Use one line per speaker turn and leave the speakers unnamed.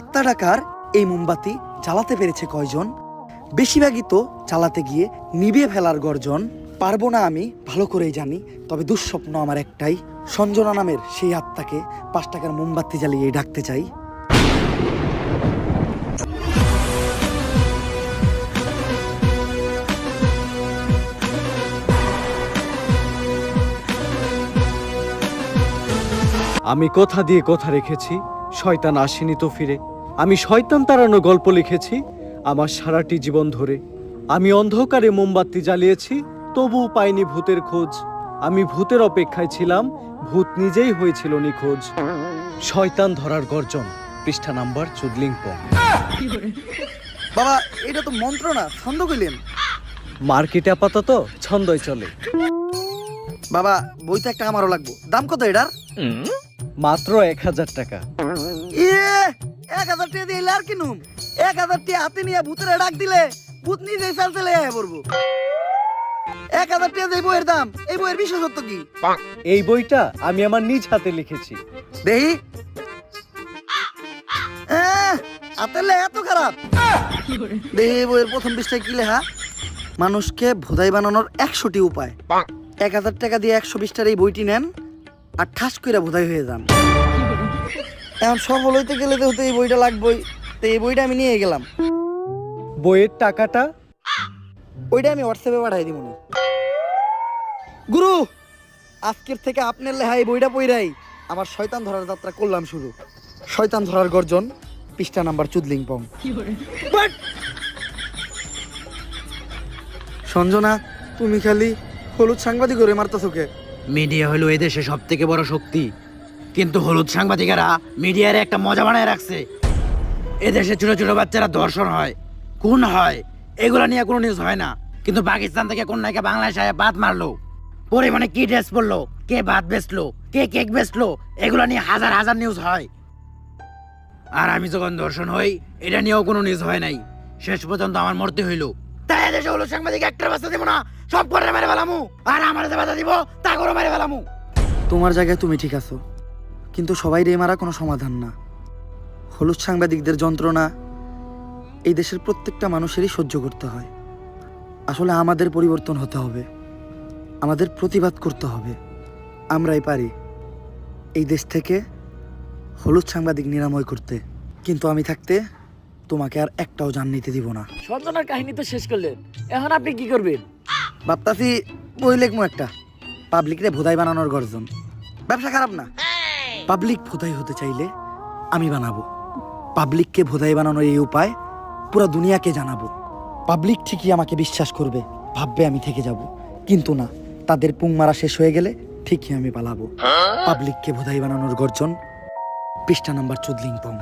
আত্মা ডাকার এই মোমবাতি চালাতে পেরেছে কয়জন? বেশিরভাগই তো চালাতে গিয়ে নিভে ফেলার গর্জন। পারব না আমি, ভালো করেই জানি, তবে দুঃস্বপ্ন আমার একটাই, সঞ্জনা নামের সেই আত্মাকে পাঁচ টাকার মোমবাতি জ্বালিয়ে ডাকতে চাই।
আমি কথা দিয়ে কথা রেখেছি? শয়তান আসেনি তো ফিরে। আমি শয়তান তাড়ানো গল্প লিখেছি আমার সারাটি জীবন ধরে। আমি অন্ধকারে মোমবাতি জ্বালিয়েছি তবুও পাইনি ভূতের খোঁজ। আমি ভূতের অপেক্ষায় ছিলাম ভূত নিজেই হয়েছিল নিখোঁজ। শয়তান ধরার গর্জন পৃষ্ঠা নাম্বার চুদলিংপং।
বাবা এটা তো মন্ত্র না ছন্দ কইলেন।
মার্কেটে আপাতত ছন্দই চলে।
বাবা বই তো একটা আমারও লাগবো। দাম কত এটার?
মাত্র এক হাজার টাকা।
ইয়ে এক হাজার টাকা দিয়ে আর কিনুম এক হাজার টাকা হাতে নিয়ে ভূতের ডাক দিলে ভূত চাল চলে আয় পড়ব। এক হাজার টাকা এই বইয়ের দাম এই বইয়ের বিশেষত্ব কি?
এই বইটা আমি আমার নিজ হাতে লিখেছি।
দেহি? হাতের লেখা এত খারাপ। দেহি এই বইয়ের প্রথম পৃষ্ঠায় কি লেখা? মানুষকে ভোদাই বানানোর একশোটি উপায়। এক হাজার টাকা দিয়ে একশো বিশটার এই বইটি নেন আর ঠাস করে ভোদাই হয়ে যান এখন সফল হইতে গেলে তো এই বইটা লাগবেই। তো এই বইটা আমি নিয়ে গেলাম।
বইয়ের টাকাটা?
ওইটা আমি হোয়াটসঅ্যাপে পাঠাই দিব গুরু আজকের থেকে আপনার লেহাই বইটা পইরাই। আমার শয়তান ধরার যাত্রা করলাম শুরু। শয়তান ধরার গর্জন পৃষ্ঠা নাম্বার চুদলিং পং সঞ্জনা তুমি খালি হলুদ সাংবাদিক করে মারতেছো কে?
মিডিয়া হলো এদেশে সব থেকে বড় শক্তি। কিন্তু হলুদ সাংবাদিকেরা মিডিয়ার একটা মজা বানায় রাখছে। এদেশে ছোট ছোট বাচ্চারা ধর্ষণ হয়, খুন হয়, এগুলা নিয়ে কোনো নিউজ হয় না। কিন্তু পাকিস্তান থেকে কোন নায়িকা বাংলাদেশে বাদ মারলো। পরিমাণে কি ড্রেস পরলো, কে ভাত বেচলো, কে কেক বেচলো, এগুলা নিয়ে হাজার হাজার নিউজ হয়। আর আমি যখন ধর্ষণ হই, এটা নিয়েও কোনো নিউজ হয় নাই। শেষ পর্যন্ত আমার মরতে হইল। তাই এদেশে হলো সাংবাদিক একটা বাস্তা দিব না সব করে মেরে ফেলামু। আর আমার যে বাধা দিব তা করে মেরে ফেলামু।
তোমার জায়গায় তুমি ঠিক আছো কিন্তু সবাই রে মারা কোনো সমাধান না। হলুদ সাংবাদিকদের যন্ত্রণা এই দেশের প্রত্যেকটা মানুষেরই সহ্য করতে হয়। আসলে আমাদের পরিবর্তন হতে হবে। আমাদের প্রতিবাদ করতে হবে। আমরাই পারি এই দেশ থেকে হলুদ সাংবাদিক নিরাময় করতে। কিন্তু আমি থাকতে তোমাকে আর একটাও জান নিতে দিব না।
সঞ্জনার কাহিনী তো শেষ করলেন। এখন আপনি কি করবেন?
ভাবতাছি বই লেখমু একটা। পাবলিকরে ভোদাই বানানোর গর্জন। ব্যবসা খারাপ না? পাবলিক ভোদাই হতে চাইলে আমি বানাবো। পাবলিককে ভোদাই বানানোর এই উপায় পুরো দুনিয়াকে জানাব। পাবলিক ঠিকই আমাকে বিশ্বাস করবে, ভাববে আমি থেকে যাব। কিন্তু না, তাদের পুং মারা শেষ হয়ে গেলে ঠিকই আমি পালাবো। পাবলিককে ভোদাই বানানোর গর্জন, পৃষ্ঠা নাম্বার চুদলিং পং